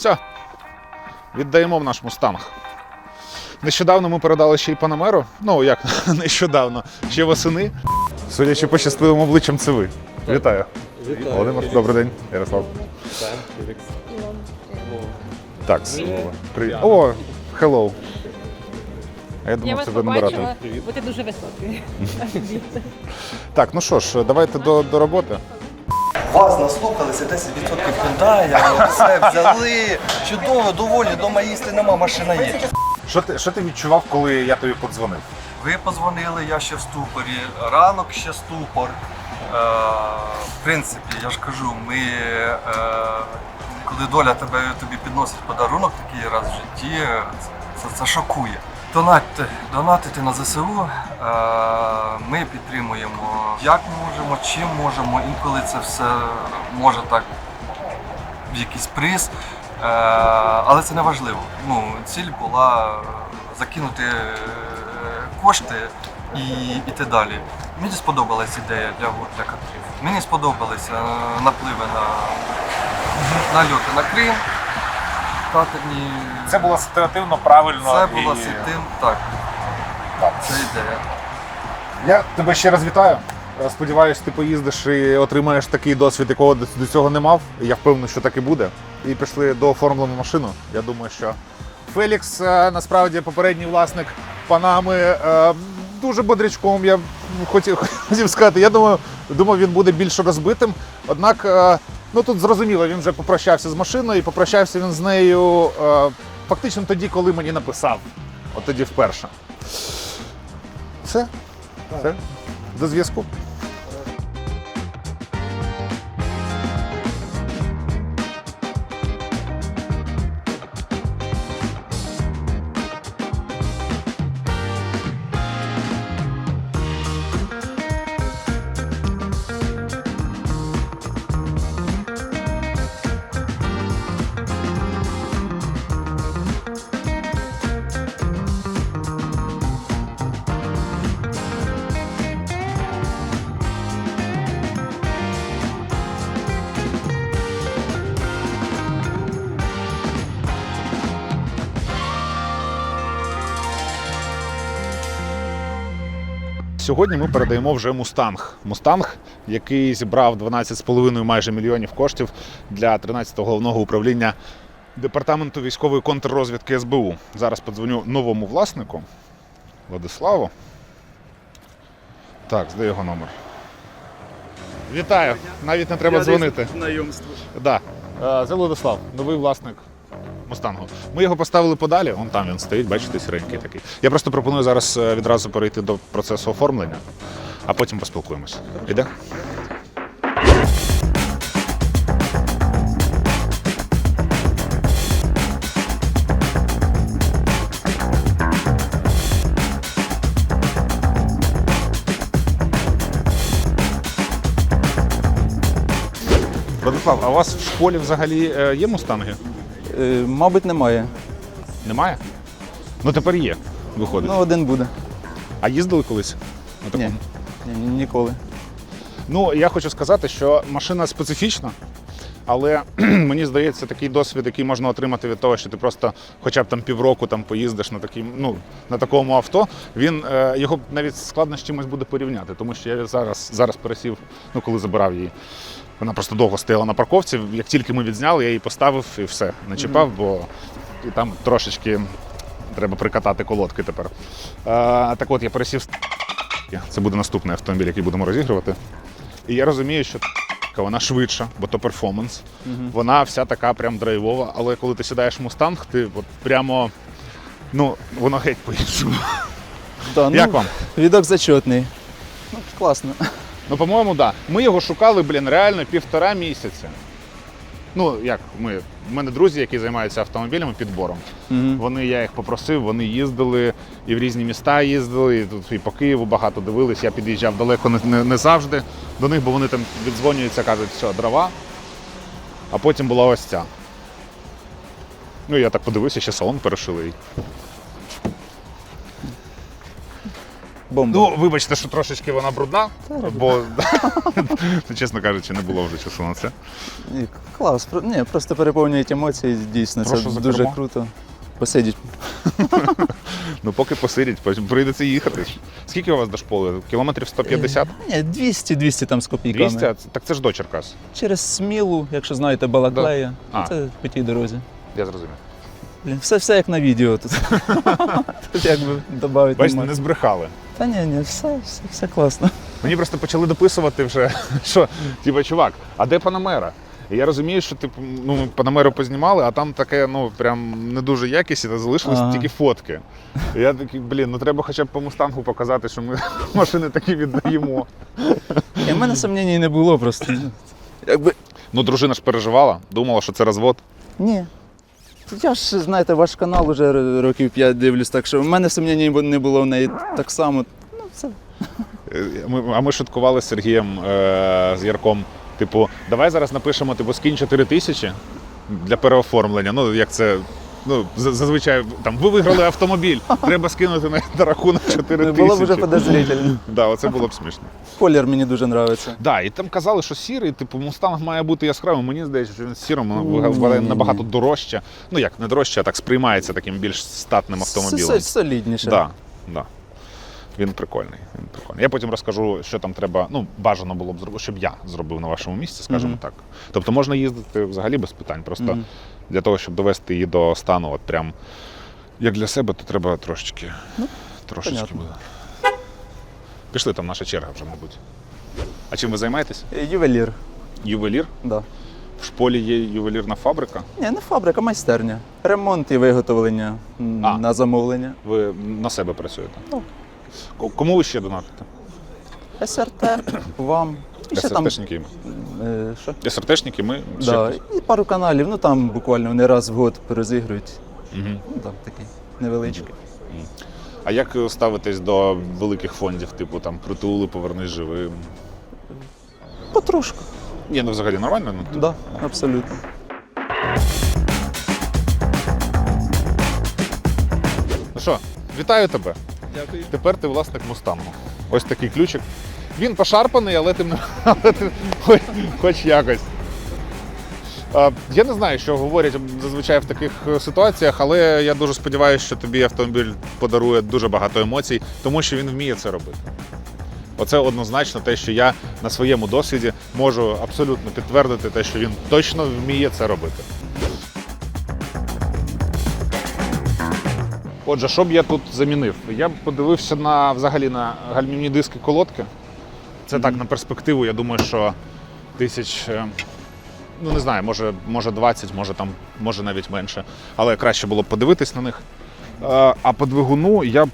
Все. Віддаємо в наш мустанг. Нещодавно ми передали ще й Панамеру. Ну, як нещодавно, ще восени. Судячи по щасливим обличчям, це ви. Вітаю. Вітаю. Володимир, добрий день, Ярослав. Вітаю, Фелікс. Так, привіт. О, hello. А я думав, вас ви набирати. побачила, бо ти дуже високий. Так, ну що ж, давайте до, до роботи. Вас наслухалися 10% Hyundai, все взяли. Чудово, доволі, дома їсти нема, машина є. Що ти, що ти відчував, коли я тобі подзвонив? Ви позвонили, я ще в ступорі. Ранок ще ступор. Е, в принципі, я ж кажу, ми, е, коли доля тебе, тобі підносить подарунок такий раз в житті, це, це шокує. Донатьте, донатити на ЗСУ. Е, ми підтримуємо як можемо, чим можемо. Інколи це все може так в якийсь приз. Е, але це не важливо. Ну, ціль була закинути е, кошти і йти далі. Мені сподобалась ідея для, для кадрів. Мені сподобалися напливи на нальоти на Крим. Катерні. Це було ситуативно правильно. Це було і- ситим, так. Так. Це ідея. Я тебе ще раз вітаю. Е, Сподіваюсь, ти поїздиш і отримаєш такий досвід, якого до цього не мав. Я впевнений, що так і буде. І пішли до оформлену машину. Я думаю, що Фелікс е, насправді попередній власник Панами е, дуже бодрячком. Я хотів, хотів сказати. Я думаю, думав, він буде більш розбитим. Однак, ну тут зрозуміло, він вже попрощався з машиною, і попрощався він з нею е, фактично тоді, коли мені написав. От тоді вперше. Все. Все. До зв'язку. Сьогодні ми передаємо вже Мустанг. Мустанг, який зібрав 12,5 майже мільйонів коштів для 13-го головного управління департаменту військової контррозвідки СБУ. Зараз подзвоню новому власнику Владиславу. Так, здай його номер. Вітаю! Навіть не треба дзвонити. Знайомство. Да. Е, Це Владислав, новий власник Мустангу. Ми його поставили подалі, вон там він стоїть, бачите, сіренький такий. Я просто пропоную зараз е, відразу перейти до процесу оформлення, а потім поспілкуємося. Іде? Владислав, а у вас в школі взагалі е, є мустанги? Е, Мабуть, немає. Немає? Ну тепер є, виходить. Ну, один буде. А їздили колись? На такому? Ні. Ні, ні, ніколи. Ну, я хочу сказати, що машина специфічна, але мені здається, такий досвід, який можна отримати від того, що ти просто хоча б там півроку там поїздиш на такій, ну, на такому авто, він е, його навіть складно з чимось буде порівняти, тому що я зараз, зараз пересів, ну коли забирав її. Вона просто довго стояла на парковці. Як тільки ми відзняли, я її поставив і все, не чіпав, бо і там трошечки треба прикатати колодки тепер. Е, так от я пересів. Це буде наступний автомобіль, який будемо розігрувати. І я розумію, що вона швидша, бо то перформанс. Вона вся така прям драйвова, але коли ти сідаєш в мустанг, ти от прямо. Ну, воно геть по-іншому. Да, ну, Як вам? Відок зачетний. Ну, класно. Ну, по-моєму, так. Да. Ми його шукали, блін, реально півтора місяця. Ну, як ми. У мене друзі, які займаються автомобілями підбором. Мгм. Вони, я їх попросив, вони їздили і в різні міста їздили, і тут і по Києву багато дивились. Я під'їжджав далеко не, не, не завжди до них, бо вони там віддзвонюються, кажуть, все, дрова. А потім була ось ця. Ну, я так подивився, ще салон перешили. Бомба. Ну, вибачте, що трошечки вона брудна, бо, ну, чесно кажучи, не було вже часу на це. Ні, клас. Ні, просто переповнюють емоції, дійсно. Прошу це за дуже кермо. круто. Посидіть. Ну, поки посидять, потім прийдеться їхати. Скільки у вас до школи? Кілометрів 150? Ні, 200, 200 там з копійками. 200? А це- Так це ж до Черкас. Через Смілу, якщо знаєте, Балаклея. А. Це по тій дорозі. Я зрозумів. Блін, все, все як на відео тут. Тут якби додати Бачите, не збрехали. Та ні, ні, все, все, все класно. Мені просто почали дописувати вже, що, типа, чувак, а де Панамера? І я розумію, що типу, ну, Панамеру познімали, а там таке, ну, прям не дуже якісне, залишились Ага. тільки фотки. І я такий, блін, ну треба хоча б по мустангу показати, що ми машини такі віддаємо. І в мене сумнівів не було просто. Якби Ну, дружина ж переживала, думала, що це розвод. Ні. Я ж, знаєте, ваш канал вже років 5 дивлюсь, так що в мене сумнівів не було в неї так само. Ну, це Е, Ми, а ми шуткували з Сергієм е, з Ярком. Типу, давай зараз напишемо типу, скінь 4 тисячі для переоформлення. Ну, як це. Ну, зазвичай там ви виграли автомобіль, треба скинути на, на рахунок 4 тисячі. було б вже подозрительно. Да, оце було б смішно. Колір мені дуже подобається. Да, і там казали, що сірий, типу, мустанг має бути яскравим. Мені здається, що він виглядає набагато дорожче. Ну як не дорожче, а так сприймається таким більш статним автомобілем. Солідніше. Да, да. Він прикольний. Він прикольний. Я потім розкажу, що там треба. Ну, бажано було б зробити, щоб я зробив на вашому місці, скажімо Мгм. так. Тобто можна їздити взагалі без питань. Просто Мгм. Для того, щоб довести її до стану, от прям як для себе, то треба трошечки. трошечки понятно. буде. Пішли, там наша черга вже, мабуть. А чим ви займаєтесь? Е, Ювелір. Ювелір? Да. В шполі є ювелірна фабрика. Ні, не фабрика, майстерня. Ремонт і виготовлення А. на замовлення. Ви на себе працюєте. Ну. Ко- Кому ви ще донатите? СРТ, вам. І ще там. СРТшники. е, Що? СРТшники, ми. ще Да. хтось? І пару каналів, ну там буквально вони раз в год розігрують. Мгм. Ну там такий невеличкий. А як е, ставитесь до великих фондів, типу там притули, повернись живим? Потрошку. Ні, ну взагалі нормально. Ну, Да, абсолютно. ну що, вітаю тебе. Дякую. Тепер ти власник мустангу. Ось такий ключик. Він пошарпаний, але ти, але ти хоч, хоч якось. Я не знаю, що говорять зазвичай в таких е, ситуаціях, але я дуже сподіваюся, що тобі автомобіль подарує дуже багато емоцій, тому що він вміє це робити. Оце однозначно те, що я на своєму досвіді можу абсолютно підтвердити, те, що він точно вміє це робити. Отже, що б я тут замінив? Я б подивився на взагалі на гальмівні диски колодки. Це так на перспективу. Я думаю, що тисяч, е, ну не знаю, може, може 20, може там, може навіть менше. Але краще було б подивитись на них. Е, А по двигуну я б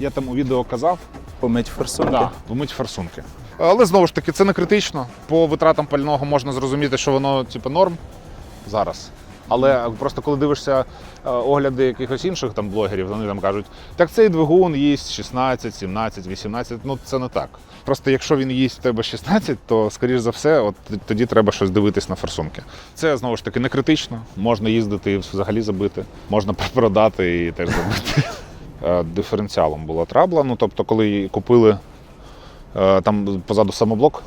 я там у відео казав, Помить форсунки. Да, помить форсунки. Але знову ж таки, це не критично. По витратам пального можна зрозуміти, що воно типу, норм зараз. Але просто коли дивишся е, огляди якихось інших там блогерів, вони там кажуть, так цей двигун їсть 16, 17, 18. Ну це не так. Просто якщо він їсть в тебе 16, то скоріш за все, от тоді треба щось дивитись на форсунки. Це знову ж таки не критично. Можна їздити і взагалі забити, можна продати і теж забити. Е, Диференціалом була трабла. Ну тобто, коли її купили е, там позаду самоблок,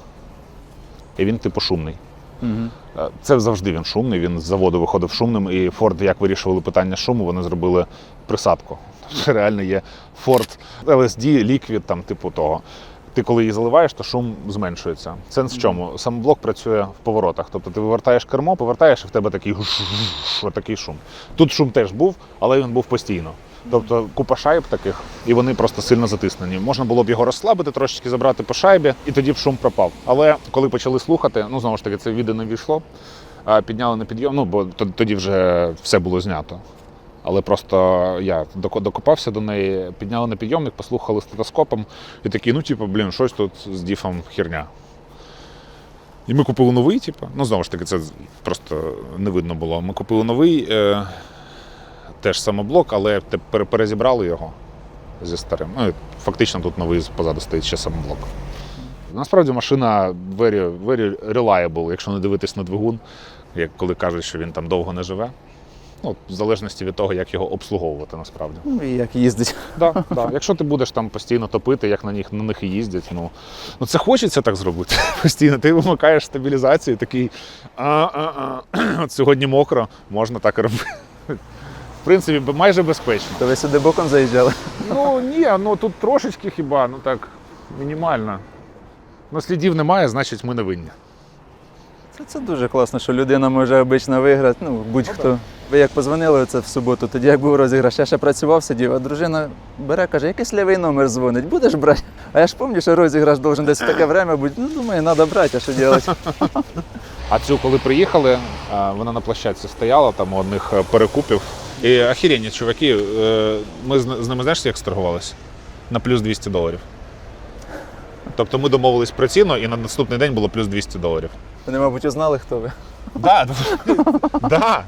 і він типу шумний. Е, Це завжди він шумний, він з заводу виходив шумним, і Ford, як вирішували питання шуму, вони зробили присадку. Тобто реально є Ford LSD, Liquid, там, типу того. Ти коли її заливаєш, то шум зменшується. Сенс в чому? Самоблок працює в поворотах. Тобто ти вивертаєш кермо, повертаєш, і в тебе такий, такий шум. Тут шум теж був, але він був постійно. Тобто купа шайб таких, і вони просто сильно затиснені. Можна було б його розслабити, трошечки забрати по шайбі, і тоді б шум пропав. Але коли почали слухати, ну знову ж таки, це відео не війшло, підняли на підйом, ну бо тоді вже все було знято. Але просто я докопався до неї, підняли на підйомник, послухали стетоскопом і такі, ну, типу, блін, щось тут з діфом херня. І ми купили новий, типу. Ну, знову ж таки, це просто не видно було. Ми купили новий, е, теж самоблок, але перезібрали його зі старим. Ну, фактично тут новий позаду стоїть ще самоблок. Насправді машина very, very reliable, якщо не дивитись на двигун, як коли кажуть, що він там довго не живе. Ну, в залежності від того, як його обслуговувати насправді. Ну і як їздить. Да, да. Якщо ти будеш там постійно топити, як на них на них і їздять, ну, ну це хочеться так зробити постійно. Ти вимикаєш стабілізацію, такий а-а-а. От сьогодні мокро, можна так і робити. В принципі, майже безпечно. То ви сюди боком заїжджали. Ну ні, ну тут трошечки хіба, ну так, мінімально. Ну, слідів немає, значить ми не винні. Це, це дуже класно, що людина може обично виграти. Ну, будь-хто. Ви як позвонили це в суботу, тоді як був розіграш, я ще працював, сидів, а дружина бере, каже, якийсь лівий номер дзвонить, будеш брати? А я ж пам'ятаю, що розіграш должен десь в таке время бути. Ну, думаю, треба брати, а що робити? А цю, коли приїхали, вона на площадці стояла, там у одних е, перекупів. І охеренні чуваки, е, ми з ними знаєш, як сторгувалися? На плюс 200 доларів. Тобто ми домовились про ціну, і на наступний день було плюс 200 доларів. Вони, мабуть, узнали, хто ви. Да, да.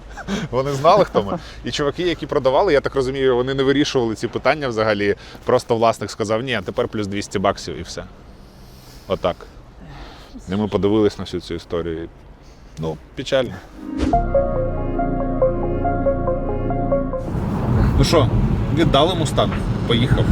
Вони знали, хто ми. І чуваки, які продавали, я так розумію, вони не вирішували ці питання взагалі. Просто власник сказав, ні, а тепер плюс 200 баксів і все. Отак. І ми подивились на всю цю історію. Ну, печально. Ну що, віддали мустанг, поїхав.